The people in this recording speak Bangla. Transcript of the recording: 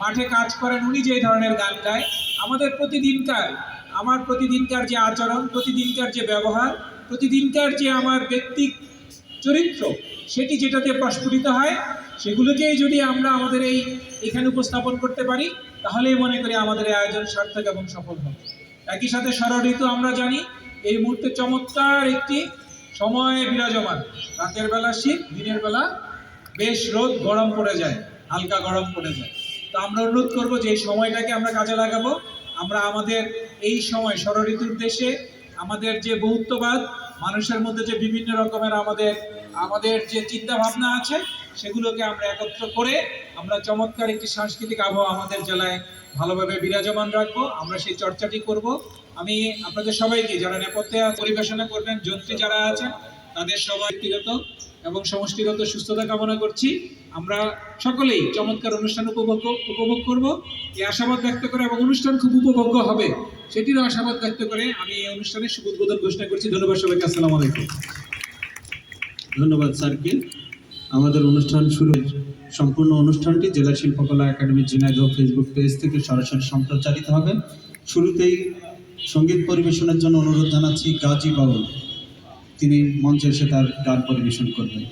মাঠে কাজ করেন, উনি যে ধরনের গান গায়। আমাদের প্রতিদিনকার, আমার প্রতিদিনকার যে আচরণ, প্রতিদিনকার যে ব্যবহার, প্রতিদিনকার যে আমার ব্যক্তিক চরিত্র, সেটি যেটাতে প্রস্ফুটিত হয়, সেগুলোকেই যদি আমরা আমাদের এই, এখানে উপস্থাপন করতে পারি, তাহলেই মনে করি আমাদের এই আয়োজন সার্থক এবং সফল হবে। একই সাথে ঋতু আমরা জানি, এই মুহূর্তে চমৎকার একটি সময়ে বিরাজমান। রাতের বেলা শীত, দিনের বেলা বেশ রোদ, গরম পড়ে যায়। হালকা গরম পড়ে যায়। তো আমরা অনুরোধ করব যে এই সময়টাকে আমরা কাজে লাগাবো। আমরা আমাদের এই সময় ষড় ঋতুর দেশে আমাদের যে বহুত্ববাদ মানুষের মধ্যে যে বিভিন্ন রকমের আমাদের আমাদের যে চিন্তা ভাবনা আছে, সেগুলোকে আমরা একত্র করে আমরা চমৎকার একটি সাংস্কৃতিক আবহাওয়া আমাদের জেলায় ভালোভাবে বিরাজমান রাখব। আমরা সেই চর্চাটি করব। আমি আপনাদের সবাইকে যারা নেপথ্যে পরিবেশনা করবেন, যন্ত্রী যারা আছেন তাদের সবাই ব্যক্তিগত এবং সমষ্টিগত সুস্থতা কামনা করছি। আমরা সকলেই চমৎকার অনুষ্ঠান উপভোগ উপভোগ করব। এই আশাবাদ ব্যক্ত করে এবং অনুষ্ঠান খুব উপভোগ্য হবে, সেটিরও আশাবাদ ব্যক্ত করে আমি এই অনুষ্ঠানের শুভ উদ্বোধন ঘোষণা করছি। ধন্যবাদ সবাইকে, আসসালামু আলাইকুম। ধন্যবাদ, স্যারকে। আমাদের অনুষ্ঠান শুরুর সম্পূর্ণ অনুষ্ঠানটি জেলা শিল্পকলা একাডেমি ঝিনাইদহ ফেসবুক পেজ থেকে সরাসরি সম্প্রচারিত হবে। শুরুতেই সংগীত পরিবেশনের জন্য অনুরোধ জানাচ্ছি গাজী বাউল। তিনি মঞ্চে এসে তার গান পরিবেশন করবেন।